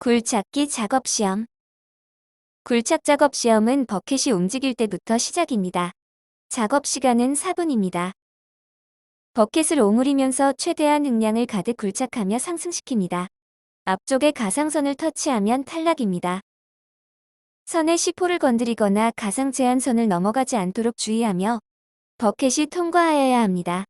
굴착기 작업 시험 굴착 작업 시험은 버켓이 움직일 때부터 시작입니다. 작업 시간은 4분입니다. 버켓을 오므리면서 최대한 응량을 가득 굴착하며 상승시킵니다. 앞쪽에 가상선을 터치하면 탈락입니다. 선의 시포를 건드리거나 가상 제한선을 넘어가지 않도록 주의하며 버켓이 통과하여야 합니다.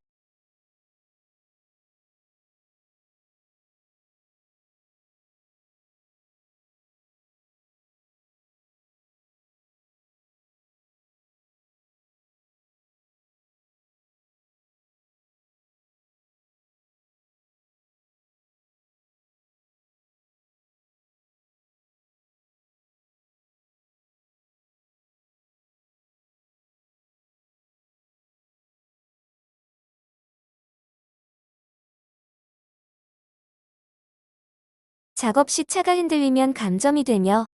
작업 시 차가 흔들리면 감점이 되며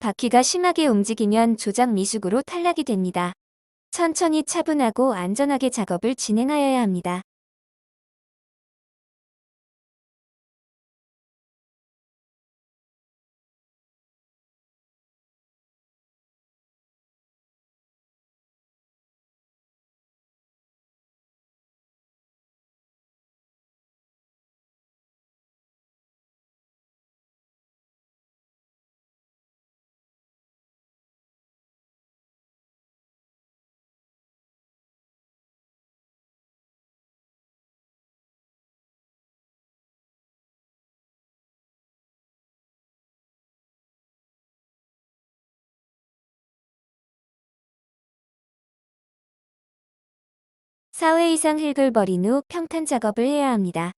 바퀴가 심하게 움직이면 조작 미숙으로 탈락이 됩니다. 천천히 차분하고 안전하게 작업을 진행하여야 합니다. 사회 이상 흙을 버린 후 평탄 작업을 해야 합니다.